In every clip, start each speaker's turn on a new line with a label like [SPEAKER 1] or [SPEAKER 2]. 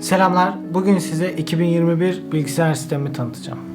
[SPEAKER 1] Selamlar. Bugün size 2021 bilgisayar sistemi tanıtacağım.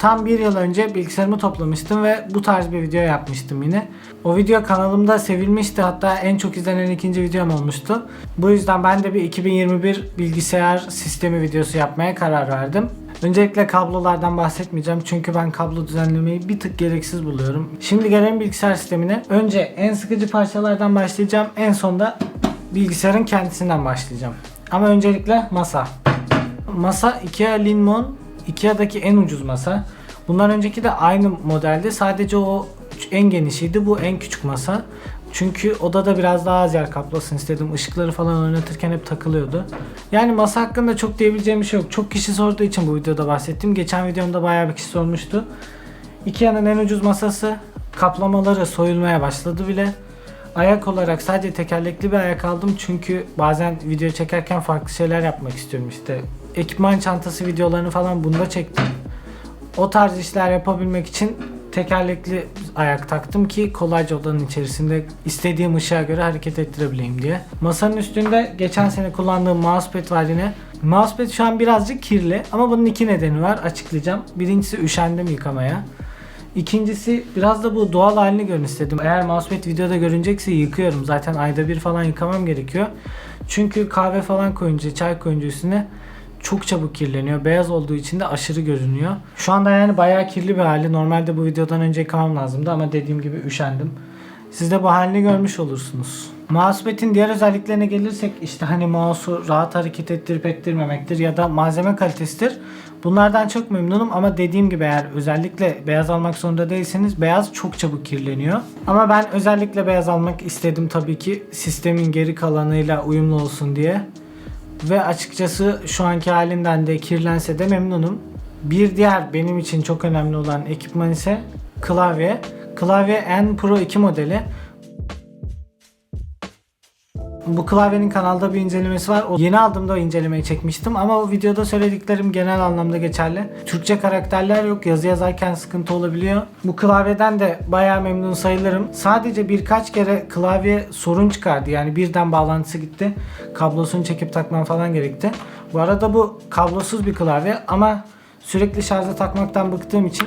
[SPEAKER 1] Tam bir yıl önce bilgisayarımı toplamıştım ve bu tarz bir video yapmıştım yine. O video kanalımda sevilmişti hatta en çok izlenen ikinci videom olmuştu. Bu yüzden ben de bir 2021 bilgisayar sistemi videosu yapmaya karar verdim. Öncelikle kablolardan bahsetmeyeceğim çünkü ben kablo düzenlemeyi bir tık gereksiz buluyorum. Şimdi gelelim bilgisayar sistemine. Önce en sıkıcı parçalardan başlayacağım. En sonda bilgisayarın kendisinden başlayacağım. Ama öncelikle masa. Masa Ikea Linmon Ikea'daki en ucuz masa. Bundan önceki de aynı modelde. Sadece o en genişiydi. Bu en küçük masa. Çünkü odada biraz daha az yer kaplasın istedim. Işıkları falan oynatırken hep takılıyordu. Yani masa hakkında çok diyebileceğim bir şey yok. Çok kişi sorduğu için bu videoda bahsettim. Geçen videomda bayağı bir kişi sormuştu. Ikea'nın en ucuz masası. Kaplamaları soyulmaya başladı bile. Ayak olarak sadece tekerlekli bir ayak aldım çünkü bazen video çekerken farklı şeyler yapmak istiyorum işte. Ekipman çantası videolarını falan bunda çektim. O tarz işler yapabilmek için tekerlekli ayak taktım ki kolayca odanın içerisinde istediğim ışığa göre hareket ettirebileyim diye. Masanın üstünde geçen sene kullandığım mousepad var yine. Mousepad şu an birazcık kirli ama bunun iki nedeni var açıklayacağım. Birincisi üşendim yıkamaya. İkincisi biraz da bu doğal halini görün istedim. Eğer mousepad videoda görünecekse yıkıyorum. Zaten ayda bir falan yıkamam gerekiyor. Çünkü kahve falan koyunca, çay koyunca üstüne çok çabuk kirleniyor. Beyaz olduğu için de aşırı görünüyor. Şu anda yani bayağı kirli bir hali. Normalde bu videodan önce yıkamam lazımdı ama dediğim gibi üşendim. Siz de bu halini görmüş olursunuz. Mousepad'in diğer özelliklerine gelirsek işte hani mouse'u rahat hareket ettirip ettirmemektir ya da malzeme kalitesidir. Bunlardan çok memnunum ama dediğim gibi eğer özellikle beyaz almak zorunda değilseniz beyaz çok çabuk kirleniyor. Ama ben özellikle beyaz almak istedim tabii ki sistemin geri kalanıyla uyumlu olsun diye. Ve açıkçası şu anki halinden de kirlense de memnunum. Bir diğer benim için çok önemli olan ekipman ise klavye. Klavye N Pro 2 modeli. Bu klavyenin kanalda bir incelemesi var. O yeni aldığımda o incelemeyi çekmiştim ama o videoda söylediklerim genel anlamda geçerli. Türkçe karakterler yok. Yazı yazarken sıkıntı olabiliyor. Bu klavyeden de bayağı memnun sayılırım. Sadece birkaç kere klavye sorun çıkardı. Yani birden bağlantısı gitti. Kablosunu çekip takmam falan gerekti. Bu arada bu kablosuz bir klavye ama sürekli şarja takmaktan bıktığım için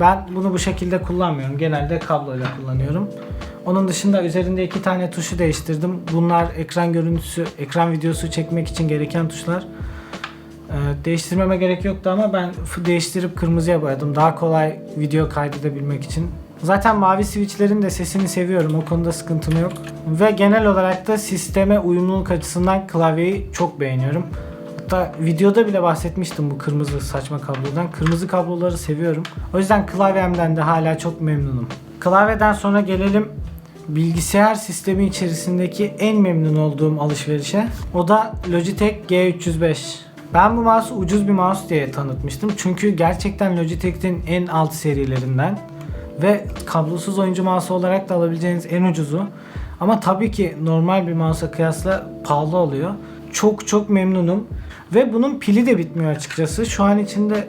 [SPEAKER 1] ben bunu bu şekilde kullanmıyorum. Genelde kabloyla kullanıyorum. Onun dışında üzerinde iki tane tuşu değiştirdim. Bunlar ekran görüntüsü, ekran videosu çekmek için gereken tuşlar. Ee, değiştirmeme gerek yoktu ama ben değiştirip kırmızıya boyadım. Daha kolay video kaydedebilmek için. Zaten mavi switchlerin de sesini seviyorum. O konuda sıkıntım yok. Ve genel olarak da sisteme uyumluluk açısından klavyeyi çok beğeniyorum. Hatta videoda bile bahsetmiştim bu kırmızı saçma kablodan. Kırmızı kabloları seviyorum. O yüzden klavyemden de hala çok memnunum. Klavyeden sonra gelelim bilgisayar sistemi içerisindeki en memnun olduğum alışverişe. O da Logitech G305. Ben bu mouse ucuz bir mouse diye tanıtmıştım. Çünkü gerçekten Logitech'in en alt serilerinden ve kablosuz oyuncu mouse olarak da alabileceğiniz en ucuzu. Ama tabii ki normal bir mouse'a kıyasla pahalı oluyor. Çok çok memnunum. Ve bunun pili de bitmiyor açıkçası. Şu an içinde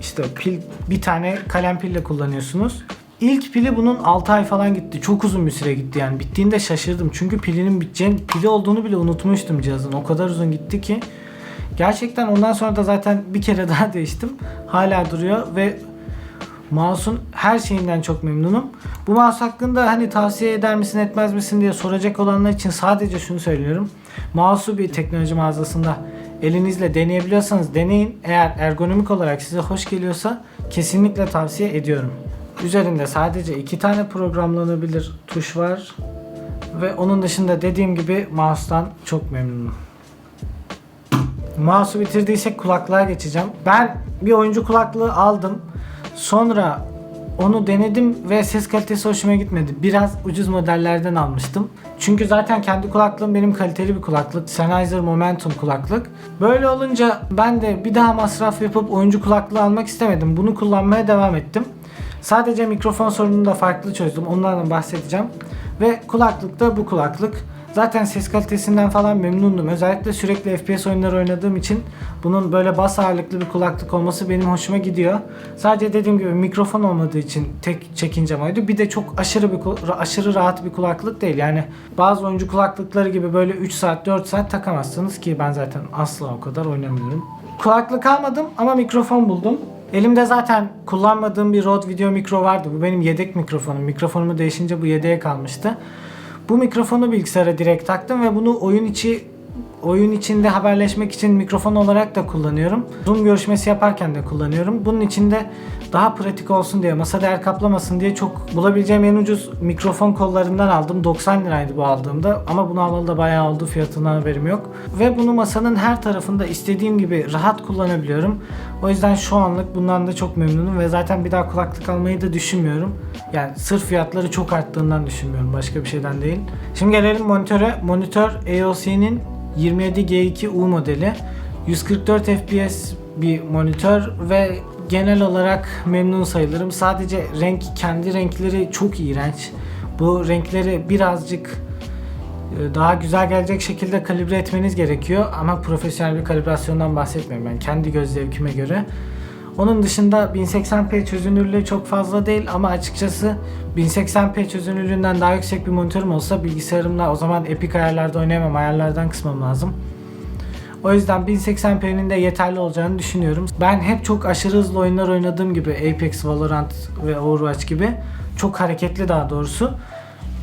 [SPEAKER 1] işte pil bir tane kalem pille kullanıyorsunuz. İlk pili bunun 6 ay falan gitti. Çok uzun bir süre gitti yani. Bittiğinde şaşırdım. Çünkü pilinin biteceğini, pili olduğunu bile unutmuştum cihazın. O kadar uzun gitti ki. Gerçekten ondan sonra da zaten bir kere daha değiştim. Hala duruyor ve Mouse'un her şeyinden çok memnunum. Bu mouse hakkında hani tavsiye eder misin etmez misin diye soracak olanlar için sadece şunu söylüyorum. Mouse'u bir teknoloji mağazasında elinizle deneyebiliyorsanız deneyin. Eğer ergonomik olarak size hoş geliyorsa kesinlikle tavsiye ediyorum. Üzerinde sadece iki tane programlanabilir tuş var. Ve onun dışında dediğim gibi mouse'tan çok memnunum. Mouse'u bitirdiysek kulaklığa geçeceğim. Ben bir oyuncu kulaklığı aldım. Sonra onu denedim ve ses kalitesi hoşuma gitmedi. Biraz ucuz modellerden almıştım. Çünkü zaten kendi kulaklığım benim kaliteli bir kulaklık. Sennheiser Momentum kulaklık. Böyle olunca ben de bir daha masraf yapıp oyuncu kulaklığı almak istemedim. Bunu kullanmaya devam ettim. Sadece mikrofon sorununu da farklı çözdüm. Onlardan bahsedeceğim. Ve kulaklık da bu kulaklık. Zaten ses kalitesinden falan memnundum. Özellikle sürekli FPS oyunları oynadığım için bunun böyle bas ağırlıklı bir kulaklık olması benim hoşuma gidiyor. Sadece dediğim gibi mikrofon olmadığı için tek çekincem oydu. Bir de çok aşırı bir aşırı rahat bir kulaklık değil. Yani bazı oyuncu kulaklıkları gibi böyle 3 saat 4 saat takamazsınız ki ben zaten asla o kadar oynamıyorum. Kulaklık almadım ama mikrofon buldum. Elimde zaten kullanmadığım bir Rode Video Mikro vardı. Bu benim yedek mikrofonum. Mikrofonumu değişince bu yedeğe kalmıştı. Bu mikrofonu bilgisayara direkt taktım ve bunu oyun içi oyun içinde haberleşmek için mikrofon olarak da kullanıyorum. Zoom görüşmesi yaparken de kullanıyorum. Bunun içinde daha pratik olsun diye, masa değer kaplamasın diye çok bulabileceğim en ucuz mikrofon kollarından aldım. 90 liraydı bu aldığımda ama bunu alalı da bayağı oldu fiyatından haberim yok. Ve bunu masanın her tarafında istediğim gibi rahat kullanabiliyorum. O yüzden şu anlık bundan da çok memnunum ve zaten bir daha kulaklık almayı da düşünmüyorum. Yani sırf fiyatları çok arttığından düşünmüyorum. Başka bir şeyden değil. Şimdi gelelim monitöre. Monitör AOC'nin 27G2U modeli. 144 FPS bir monitör ve genel olarak memnun sayılırım. Sadece renk kendi renkleri çok iğrenç. Bu renkleri birazcık e, daha güzel gelecek şekilde kalibre etmeniz gerekiyor ama profesyonel bir kalibrasyondan bahsetmiyorum ben kendi göz zevkime göre. Onun dışında 1080p çözünürlüğü çok fazla değil ama açıkçası 1080p çözünürlüğünden daha yüksek bir monitörüm olsa bilgisayarımla o zaman epic ayarlarda oynayamam ayarlardan kısmam lazım. O yüzden 1080p'nin de yeterli olacağını düşünüyorum. Ben hep çok aşırı hızlı oyunlar oynadığım gibi Apex, Valorant ve Overwatch gibi çok hareketli daha doğrusu.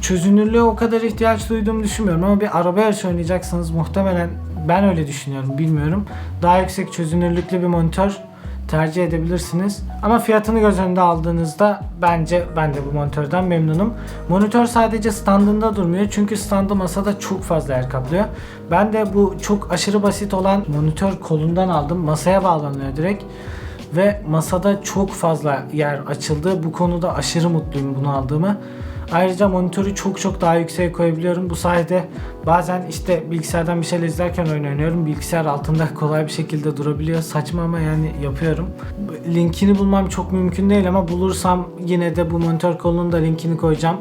[SPEAKER 1] Çözünürlüğe o kadar ihtiyaç duyduğumu düşünmüyorum ama bir araba yarışı oynayacaksanız muhtemelen ben öyle düşünüyorum bilmiyorum. Daha yüksek çözünürlüklü bir monitör tercih edebilirsiniz. Ama fiyatını göz önünde aldığınızda bence ben de bu monitörden memnunum. Monitör sadece standında durmuyor çünkü standı masada çok fazla yer kaplıyor. Ben de bu çok aşırı basit olan monitör kolundan aldım. Masaya bağlanıyor direkt ve masada çok fazla yer açıldı. Bu konuda aşırı mutluyum bunu aldığımı. Ayrıca monitörü çok çok daha yükseğe koyabiliyorum. Bu sayede bazen işte bilgisayardan bir şeyler izlerken oyun oynuyorum. Bilgisayar altında kolay bir şekilde durabiliyor. Saçma ama yani yapıyorum. Linkini bulmam çok mümkün değil ama bulursam yine de bu monitör kolunun da linkini koyacağım.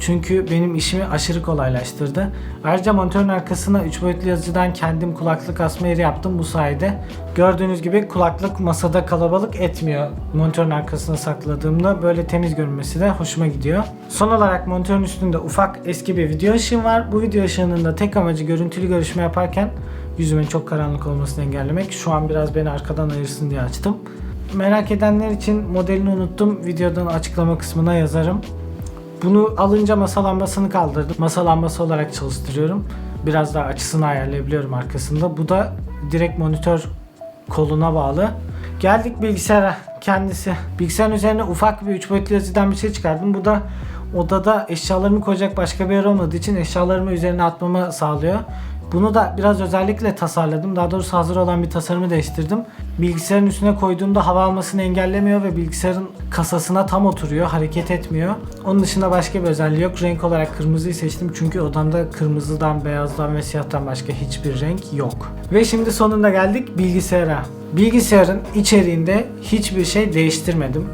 [SPEAKER 1] Çünkü benim işimi aşırı kolaylaştırdı. Ayrıca monitörün arkasına 3 boyutlu yazıcıdan kendim kulaklık asma yeri yaptım bu sayede. Gördüğünüz gibi kulaklık masada kalabalık etmiyor. Monitörün arkasına sakladığımda böyle temiz görünmesi de hoşuma gidiyor. Son olarak monitörün üstünde ufak eski bir video ışığım var. Bu video ışığının da tek amacı görüntülü görüşme yaparken yüzümün çok karanlık olmasını engellemek. Şu an biraz beni arkadan ayırsın diye açtım. Merak edenler için modelini unuttum. Videodan açıklama kısmına yazarım. Bunu alınca masa lambasını kaldırdım. Masa lambası olarak çalıştırıyorum. Biraz daha açısını ayarlayabiliyorum arkasında. Bu da direkt monitör koluna bağlı. Geldik bilgisayara kendisi. Bilgisayarın üzerine ufak bir 3 boyutlu yazıdan bir şey çıkardım. Bu da odada eşyalarımı koyacak başka bir yer olmadığı için eşyalarımı üzerine atmamı sağlıyor. Bunu da biraz özellikle tasarladım. Daha doğrusu hazır olan bir tasarımı değiştirdim. Bilgisayarın üstüne koyduğumda hava almasını engellemiyor ve bilgisayarın kasasına tam oturuyor, hareket etmiyor. Onun dışında başka bir özelliği yok. Renk olarak kırmızıyı seçtim çünkü odamda kırmızıdan, beyazdan ve siyahtan başka hiçbir renk yok. Ve şimdi sonunda geldik bilgisayara. Bilgisayarın içeriğinde hiçbir şey değiştirmedim.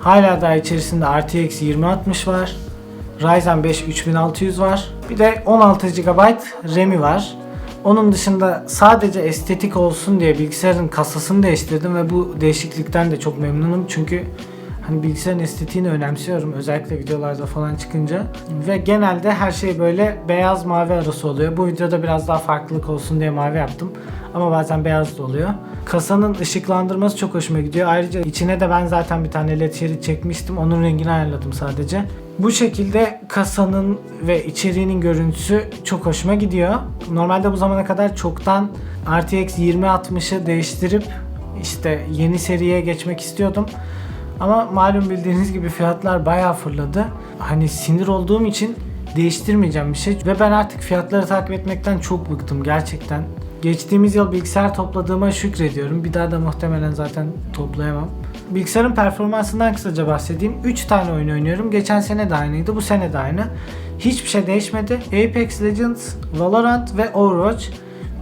[SPEAKER 1] Hala daha içerisinde RTX 2060 var. Ryzen 5 3600 var. Bir de 16 GB RAM'i var. Onun dışında sadece estetik olsun diye bilgisayarın kasasını değiştirdim ve bu değişiklikten de çok memnunum. Çünkü hani bilgisayarın estetiğini önemsiyorum özellikle videolarda falan çıkınca. Ve genelde her şey böyle beyaz mavi arası oluyor. Bu videoda biraz daha farklılık olsun diye mavi yaptım. Ama bazen beyaz da oluyor. Kasanın ışıklandırması çok hoşuma gidiyor. Ayrıca içine de ben zaten bir tane led şerit çekmiştim. Onun rengini ayarladım sadece. Bu şekilde kasanın ve içeriğinin görüntüsü çok hoşuma gidiyor. Normalde bu zamana kadar çoktan RTX 2060'ı değiştirip işte yeni seriye geçmek istiyordum. Ama malum bildiğiniz gibi fiyatlar bayağı fırladı. Hani sinir olduğum için değiştirmeyeceğim bir şey. Ve ben artık fiyatları takip etmekten çok bıktım gerçekten. Geçtiğimiz yıl bilgisayar topladığıma şükrediyorum. Bir daha da muhtemelen zaten toplayamam. Bilgisayarın performansından kısaca bahsedeyim. 3 tane oyun oynuyorum. Geçen sene de aynıydı. Bu sene de aynı. Hiçbir şey değişmedi. Apex Legends, Valorant ve Overwatch.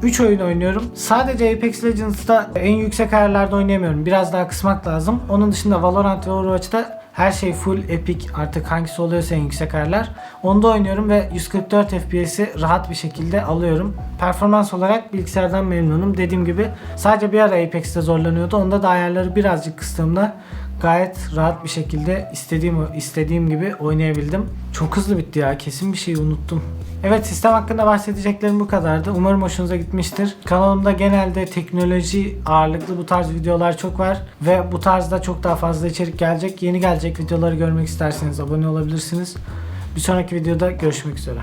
[SPEAKER 1] 3 oyun oynuyorum. Sadece Apex Legends'ta en yüksek ayarlarda oynayamıyorum. Biraz daha kısmak lazım. Onun dışında Valorant ve Overwatch'ta Her şey full epic artık hangisi oluyorsa en yüksek ayarlar. Onda oynuyorum ve 144 FPS'i rahat bir şekilde alıyorum. Performans olarak bilgisayardan memnunum. Dediğim gibi sadece bir ara Apex'te zorlanıyordu. Onda da ayarları birazcık kıstığımda gayet rahat bir şekilde istediğim istediğim gibi oynayabildim. Çok hızlı bitti ya. Kesin bir şey unuttum. Evet sistem hakkında bahsedeceklerim bu kadardı. Umarım hoşunuza gitmiştir. Kanalımda genelde teknoloji ağırlıklı bu tarz videolar çok var ve bu tarzda çok daha fazla içerik gelecek. Yeni gelecek videoları görmek isterseniz abone olabilirsiniz. Bir sonraki videoda görüşmek üzere.